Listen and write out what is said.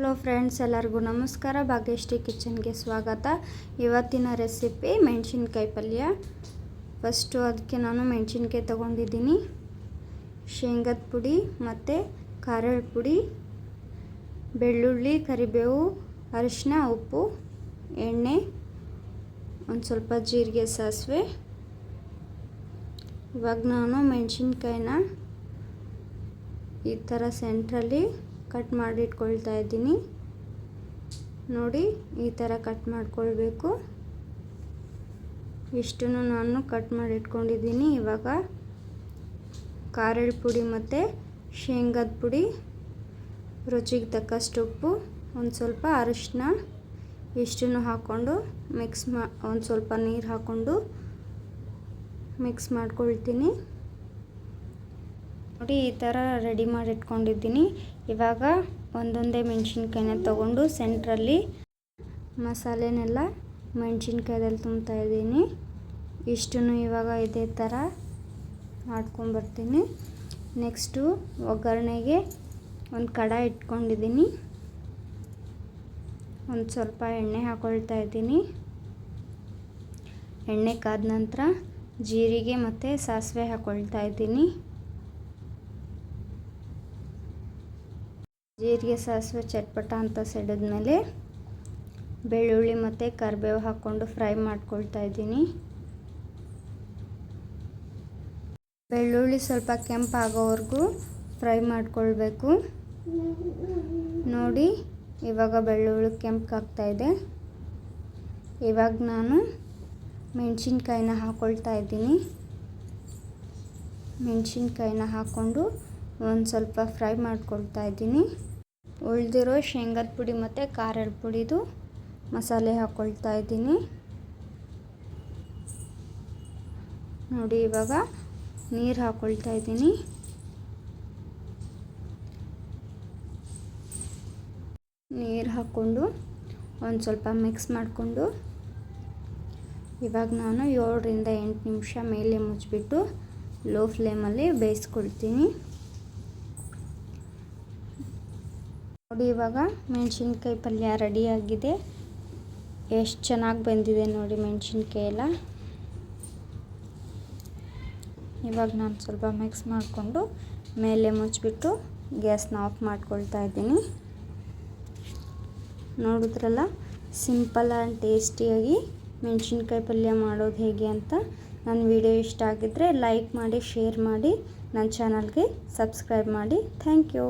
Hello friends, ಎಲ್ಲರಿಗೂ ನಮಸ್ಕಾರ. ಭಾಗ್ಯಶ್ರೀ ಕಿಚನ್ಗೆ ಸ್ವಾಗತ. ಇವತ್ತಿನ ರೆಸಿಪಿ ಮೆಣಸಿನ್ಕಾಯಿ ಪಲ್ಯ. ಫಸ್ಟು ಅದಕ್ಕೆ ನಾನು ಮೆಣಸಿನ್ಕಾಯಿ ತೊಗೊಂಡಿದ್ದೀನಿ. ಶೇಂಗದ ಪುಡಿ ಮತ್ತು ಖಾರದ ಪುಡಿ, ಬೆಳ್ಳುಳ್ಳಿ, ಕರಿಬೇವು ಅರಿಶಿನ ಉಪ್ಪು, ಎಣ್ಣೆ, ಒಂದು ಸ್ವಲ್ಪ ಜೀರಿಗೆ ಸಾಸಿವೆ. ಇವಾಗ ನಾನು ಮೆಣಸಿನ್ಕಾಯಿನ ಈ ಥರ ಸೆಂಟ್ರಲ್ಲಿ ಕಟ್ ಮಾಡಿ ಇಟ್ಕೊಳ್ತಾ ಇದ್ದೀನಿ. ನೋಡಿ, ಈ ಥರ ಕಟ್ ಮಾಡಿಕೊಳ್ಬೇಕು. ಇಷ್ಟನ್ನು ನಾನು ಕಟ್ ಮಾಡಿ ಇಟ್ಕೊಂಡಿದ್ದೀನಿ. ಇವಾಗ ಖಾರದ ಪುಡಿ ಮತ್ತು ಶೇಂಗದ ಪುಡಿ, ರುಚಿಗೆ ತಕ್ಕಷ್ಟು ಉಪ್ಪು, ಒಂದು ಸ್ವಲ್ಪ ಅರಿಶಿನ ಇಷ್ಟನ್ನು ಹಾಕ್ಕೊಂಡು ಮಿಕ್ಸ್ ಮಾ, ಒಂದು ಸ್ವಲ್ಪ ನೀರು ಹಾಕ್ಕೊಂಡು ಮಿಕ್ಸ್ ಮಾಡ್ಕೊಳ್ತೀನಿ. ನೋಡಿ ಈ ಥರ ರೆಡಿ ಮಾಡಿ ಇಟ್ಕೊಂಡಿದ್ದೀನಿ ಇವಾಗ ಒಂದೊಂದೇ ಮೆಣಸಿನ್ಕಾಯಿನ ತೊಗೊಂಡು ಸೆಂಟ್ರಲ್ಲಿ ಮಸಾಲೆನೆಲ್ಲ ಮೆಣಸಿನ್ಕಾಯ್ದಲ್ಲಿ ತುಂಬ್ತಾ ಇದ್ದೀನಿ. ಇಷ್ಟನ್ನು ಇವಾಗ ಇದೇ ಥರ ಮಾಡ್ಕೊಂಬರ್ತೀನಿ ನೆಕ್ಸ್ಟು ಒಗ್ಗರಣೆಗೆ ಒಂದು ಕಡಾಯಿ ಇಟ್ಕೊಂಡಿದ್ದೀನಿ. ಒಂದು ಸ್ವಲ್ಪ ಎಣ್ಣೆ ಹಾಕೊಳ್ತಾ ಇದ್ದೀನಿ. ಎಣ್ಣೆ ಕಾದ ನಂತರ ಜೀರಿಗೆ ಮತ್ತು ಸಾಸಿವೆ ಹಾಕೊಳ್ತಾ ಇದ್ದೀನಿ. ಜೀರಿಗೆ, ಸಾಸಿವೆ, ಚಟ್ಪಟ ಅಂತ ಸಿಡಿದ್ಮೇಲೆ ಬೆಳ್ಳುಳ್ಳಿ ಮತ್ತು ಕರಿಬೇವು ಹಾಕ್ಕೊಂಡು ಫ್ರೈ ಮಾಡ್ಕೊಳ್ತಾ ಇದ್ದೀನಿ. ಬೆಳ್ಳುಳ್ಳಿ ಸ್ವಲ್ಪ ಕೆಂಪಾಗೋವರೆಗೂ ಫ್ರೈ ಮಾಡ್ಕೊಳ್ಬೇಕು. ನೋಡಿ, ಇವಾಗ ಬೆಳ್ಳುಳ್ಳಿ ಕೆಂಪಾಗ್ತಾ ಇದೆ. ಇವಾಗ ನಾನು ಮೆಣಸಿನ್ಕಾಯಿನ ಹಾಕ್ಕೊಳ್ತಾ ಇದ್ದೀನಿ. ಮೆಣಸಿನ್ಕಾಯಿನ ಹಾಕ್ಕೊಂಡು ಒಂದು ಸ್ವಲ್ಪ ಫ್ರೈ ಮಾಡ್ಕೊಳ್ತಾ ಇದ್ದೀನಿ. ಉಳಿದಿರೋ ಶೇಂಗದ ಪುಡಿ ಮತ್ತು ಖಾರದ ಪುಡಿದು ಮಸಾಲೆ ಹಾಕ್ಕೊಳ್ತಾ ಇದ್ದೀನಿ. ನೋಡಿ, ಇವಾಗ ನೀರು ಹಾಕ್ಕೊಳ್ತಾ ಇದ್ದೀನಿ. ನೀರು ಹಾಕ್ಕೊಂಡು ಒಂದು ಸ್ವಲ್ಪ ಮಿಕ್ಸ್ ಮಾಡಿಕೊಂಡು ಇವಾಗ ನಾನು ಏಳರಿಂದ ಎಂಟು ನಿಮಿಷ ಮೇಲೆ ಮುಚ್ಚಿಬಿಟ್ಟು ಲೋ ಫ್ಲೇಮಲ್ಲಿ ಬೇಯಿಸ್ಕೊಳ್ತೀನಿ. ನೋಡಿ ಇವಾಗ ಮೆಣಸಿನ್ಕಾಯಿ ಪಲ್ಯ ರೆಡಿಯಾಗಿದೆ. ಎಷ್ಟು ಚೆನ್ನಾಗಿ ಬಂದಿದೆ ನೋಡಿ ಮೆಣಸಿನ್ಕಾಯಿ ಎಲ್ಲ. ಇವಾಗ ನಾನು ಸ್ವಲ್ಪ ಮಿಕ್ಸ್ ಮಾಡಿಕೊಂಡು ಮೇಲೆ ಮುಚ್ಚಿಬಿಟ್ಟು ಗ್ಯಾಸ್ನ ಆಫ್ ಮಾಡ್ಕೊಳ್ತಾ ಇದ್ದೀನಿ. ನೋಡಿದ್ರಲ್ಲ, ಸಿಂಪಲ್ ಆ್ಯಂಡ್ ಟೇಸ್ಟಿಯಾಗಿ ಮೆಣಸಿನ್ಕಾಯಿ ಪಲ್ಯ ಮಾಡೋದು ಹೇಗೆ ಅಂತ. ನನ್ನ ವಿಡಿಯೋ ಇಷ್ಟ ಆಗಿದ್ದರೆ ಲೈಕ್ ಮಾಡಿ, ಶೇರ್ ಮಾಡಿ, ನನ್ನ ಚಾನಲ್ಗೆ ಸಬ್ಸ್ಕ್ರೈಬ್ ಮಾಡಿ. Thank you.